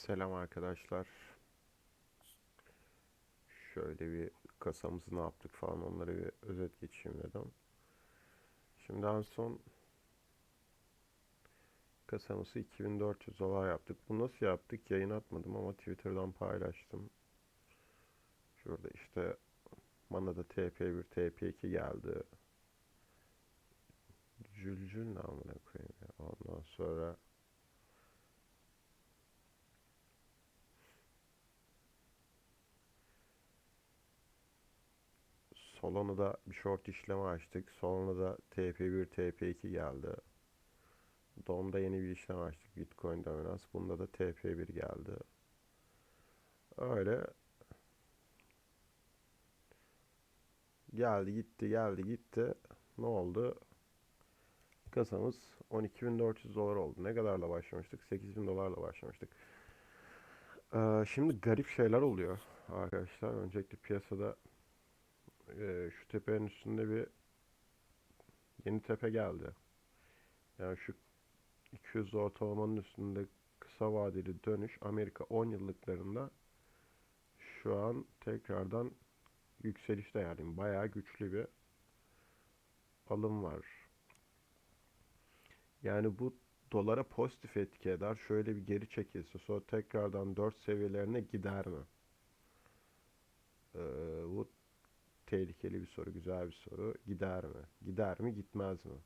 Selam arkadaşlar. Şöyle bir kasamızı ne yaptık falan onları bir özet geçeyim dedim. Şimdi en son kasamızı 2400 dolar yaptık. Bu nasıl yaptık? Yayın atmadım ama Twitter'dan paylaştım. Şurada işte bana da TP1, TP2 geldi. Cülcül ne amına koyayım ya. Ondan sonra Solona'da bir short işlemi açtık. Solona'da TP1, TP2 geldi. DOM'da yeni bir işlem açtık. Bitcoin dominans. Bunda da TP1 geldi. Öyle geldi gitti geldi gitti. Ne oldu? Kasamız 12.400 dolar oldu. Ne kadarla başlamıştık? 8.000 dolarla başlamıştık. Ee, şimdi garip şeyler oluyor arkadaşlar. Öncelikle piyasada e, şu tepenin üstünde bir yeni tepe geldi. Yani şu 200 ortalamanın üstünde kısa vadeli dönüş Amerika 10 yıllıklarında şu an tekrardan yükselişte yani bayağı güçlü bir alım var. Yani bu dolara pozitif etki eder. Şöyle bir geri çekilse sonra tekrardan 4 seviyelerine gider mi? Ee, bu tehlikeli bir soru, güzel bir soru. Gider mi? Gider mi, gitmez mi?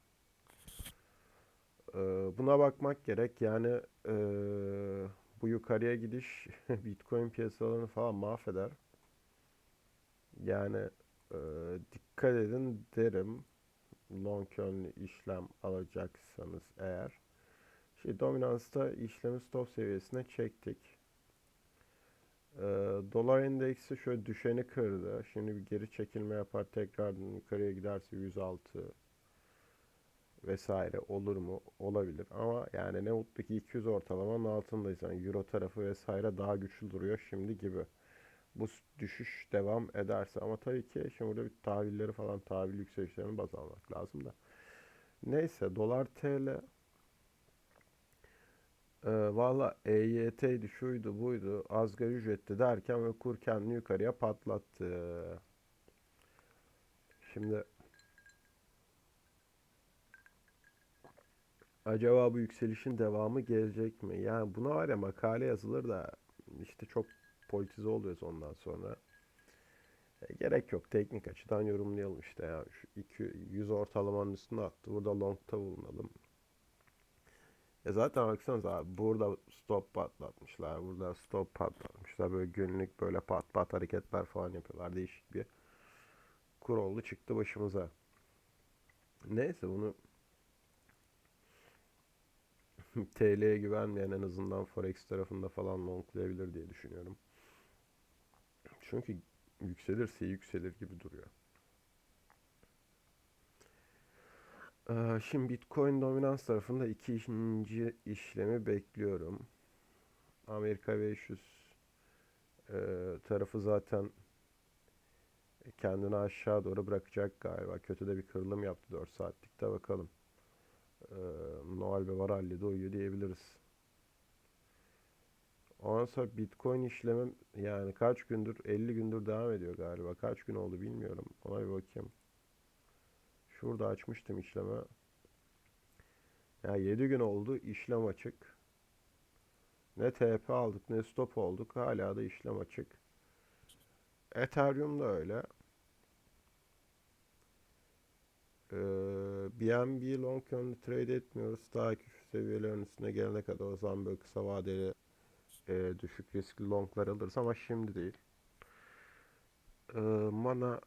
Ee, buna bakmak gerek. Yani ee, bu yukarıya gidiş Bitcoin piyasalarını falan mahveder. Yani ee, dikkat edin derim. Long yönlü işlem alacaksanız eğer. Şey, dominansta işlemi stop seviyesine çektik. Ee, dolar endeksi şöyle düşeni kırdı. Şimdi bir geri çekilme yapar tekrar yukarıya giderse 106 vesaire olur mu? Olabilir. Ama yani ne mutlu ki 200 ortalamanın altındayız. Yani Euro tarafı vesaire daha güçlü duruyor şimdi gibi. Bu düşüş devam ederse ama tabii ki şimdi burada bir tahvilleri falan tahvil yükselişlerini baz almak lazım da. Neyse dolar TL ee, valla EYT'ydi, şuydu, buydu, asgari ücretti derken ve kur kendini yukarıya patlattı. Şimdi acaba bu yükselişin devamı gelecek mi? Yani buna var ya makale yazılır da işte çok politize oluyoruz ondan sonra. E, gerek yok. Teknik açıdan yorumlayalım işte ya. Şu 200 ortalamanın üstüne attı. Burada longta bulunalım. E zaten baksanıza abi burada stop patlatmışlar. Burada stop patlatmışlar. Böyle günlük böyle pat pat hareketler falan yapıyorlar. Değişik bir kur oldu çıktı başımıza. Neyse bunu TL'ye güvenmeyen en azından Forex tarafında falan longlayabilir diye düşünüyorum. Çünkü yükselirse yükselir gibi duruyor. Ee, Şimdi Bitcoin dominans tarafında ikinci işlemi bekliyorum. Amerika 500 e, tarafı zaten kendini aşağı doğru bırakacak galiba. Kötü de bir kırılım yaptı 4 saatlikte bakalım. Ee, Noel ve Varalli'de uyuyor diyebiliriz. Ondan sonra Bitcoin işlemim yani kaç gündür 50 gündür devam ediyor galiba. Kaç gün oldu bilmiyorum. Ona bir bakayım. Şurada açmıştım işleme. Ya 7 gün oldu işlem açık. Ne TP aldık ne stop olduk. Hala da işlem açık. Ethereum da öyle. Ee, BNB long yönlü trade etmiyoruz. Daha küçük seviyelerin üstüne gelene kadar o zaman böyle kısa vadeli e, düşük riskli longlar alırız ama şimdi değil. Ee, mana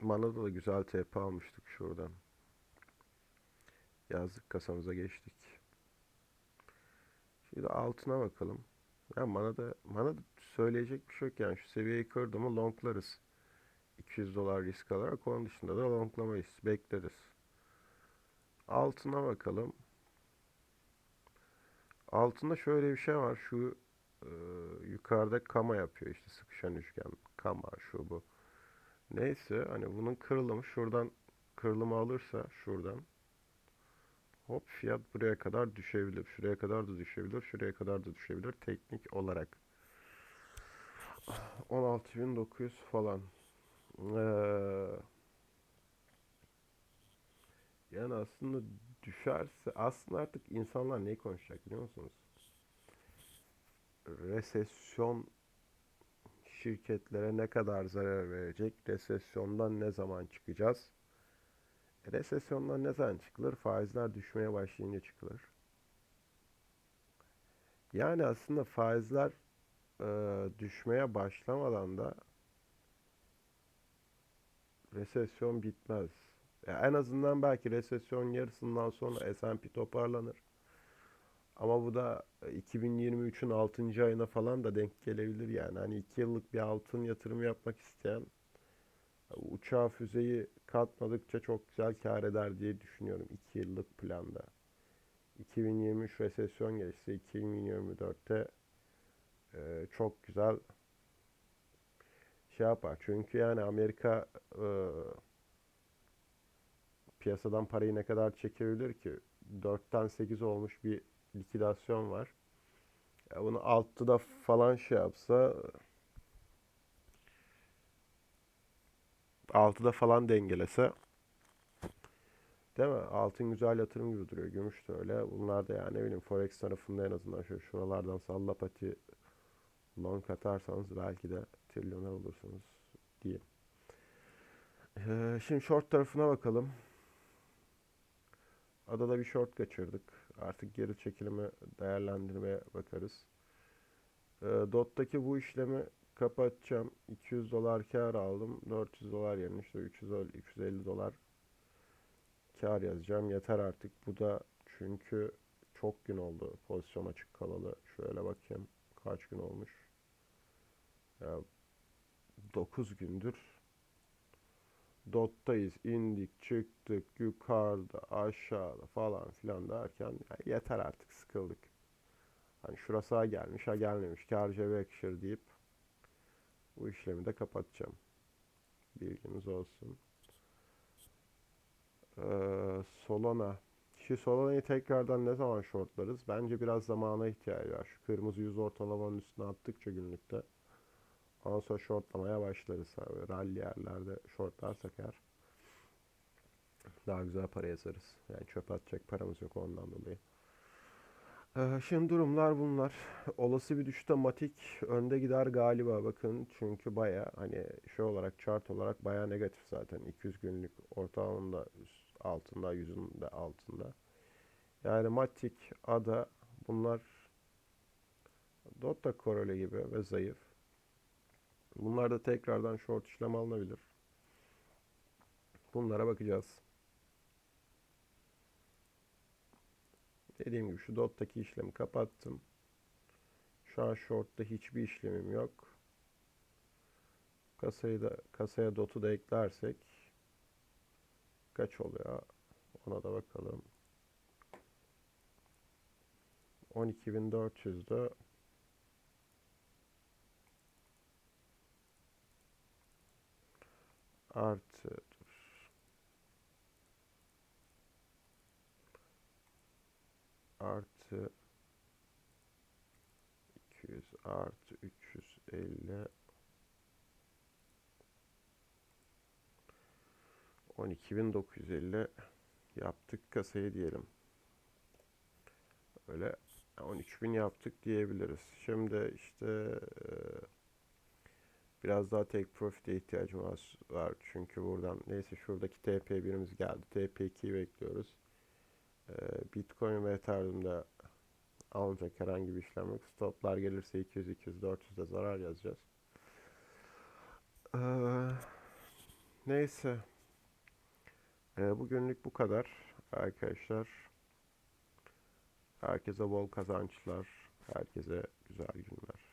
Manada da güzel TP almıştık şuradan. Yazlık kasamıza geçtik. Şimdi altına bakalım. Ya Manada, Manada söyleyecek bir şey yok yani. Şu seviyeyi kırdı mı longlarız. 200 dolar risk alarak onun dışında da longlamayız. Bekleriz. Altına bakalım. Altında şöyle bir şey var. Şu e, yukarıda kama yapıyor işte sıkışan üçgen. Kama şu bu. Neyse hani bunun kırılımı şuradan kırılımı alırsa şuradan Hop fiyat buraya kadar düşebilir. Şuraya kadar da düşebilir. Şuraya kadar da düşebilir. Teknik olarak. 16.900 falan. Ee, yani aslında düşerse aslında artık insanlar neyi konuşacak biliyor musunuz? Resesyon şirketlere ne kadar zarar verecek? Resesyondan ne zaman çıkacağız? E, Resesyondan ne zaman çıkılır? Faizler düşmeye başlayınca çıkılır. Yani aslında faizler e, düşmeye başlamadan da resesyon bitmez. Ya en azından belki resesyon yarısından sonra S&P toparlanır. Ama bu da 2023'ün 6. ayına falan da denk gelebilir yani. Hani 2 yıllık bir altın yatırımı yapmak isteyen uçağa füzeyi katmadıkça çok güzel kâr eder diye düşünüyorum 2 yıllık planda. 2023 resesyon geçse 2024'te e, çok güzel şey yapar. Çünkü yani Amerika e, piyasadan parayı ne kadar çekebilir ki? 4'ten 8 olmuş bir likidasyon var. Ya bunu 6'da falan şey yapsa 6'da falan dengelese değil mi? Altın güzel yatırım gibi duruyor. Gümüş de öyle. Bunlar da yani ne bileyim Forex tarafında en azından şöyle şuralardan salla pati long atarsanız belki de trilyoner olursunuz diyeyim. Ee, şimdi short tarafına bakalım. Adada bir short kaçırdık. Artık geri çekilimi değerlendirmeye bakarız. Ee, Dot'taki bu işlemi kapatacağım. 200 dolar kar aldım. 400 dolar yerine işte 300 350 dolar kar yazacağım. Yeter artık. Bu da çünkü çok gün oldu pozisyon açık kalalı. Şöyle bakayım kaç gün olmuş. Ya 9 gündür dottayız. indik, çıktık, yukarıda, aşağıda falan filan derken ya yeter artık sıkıldık. Hani şurası ha gelmiş ha gelmemiş. Kar cebe yakışır deyip bu işlemi de kapatacağım. Bilginiz olsun. Ee, Solana. Şu Solana'yı tekrardan ne zaman shortlarız? Bence biraz zamana ihtiyacı var. Şu kırmızı yüz ortalamanın üstüne attıkça günlükte. Ondan sonra shortlamaya başlarız. Abi. Rally yerlerde shortlarsak eğer daha güzel para yazarız. Yani çöp atacak paramız yok ondan dolayı. Ee, şimdi durumlar bunlar. Olası bir düşüşte Matik önde gider galiba bakın. Çünkü baya hani şey olarak chart olarak baya negatif zaten. 200 günlük ortalamında altında, yüzünde altında. Yani Matik, Ada bunlar Dotta korole gibi ve zayıf. Bunlar da tekrardan short işlem alınabilir. Bunlara bakacağız. Dediğim gibi şu dot'taki işlemi kapattım. Şu an short'ta hiçbir işlemim yok. Kasayı da kasaya dot'u da eklersek kaç oluyor? Ona da bakalım. 12.400'de artı dur. artı 200 artı 350 12.950 yaptık kasayı diyelim. Öyle 13.000 yaptık diyebiliriz. Şimdi işte biraz daha take profit'e ihtiyacımız var. Çünkü buradan neyse şuradaki TP1'imiz geldi. TP2'yi bekliyoruz. Bitcoin ve Ethereum'da alınacak herhangi bir işlem yok. Stoplar gelirse 200, 200, 400'de zarar yazacağız. neyse. bugünlük bu kadar arkadaşlar. Herkese bol kazançlar. Herkese güzel günler.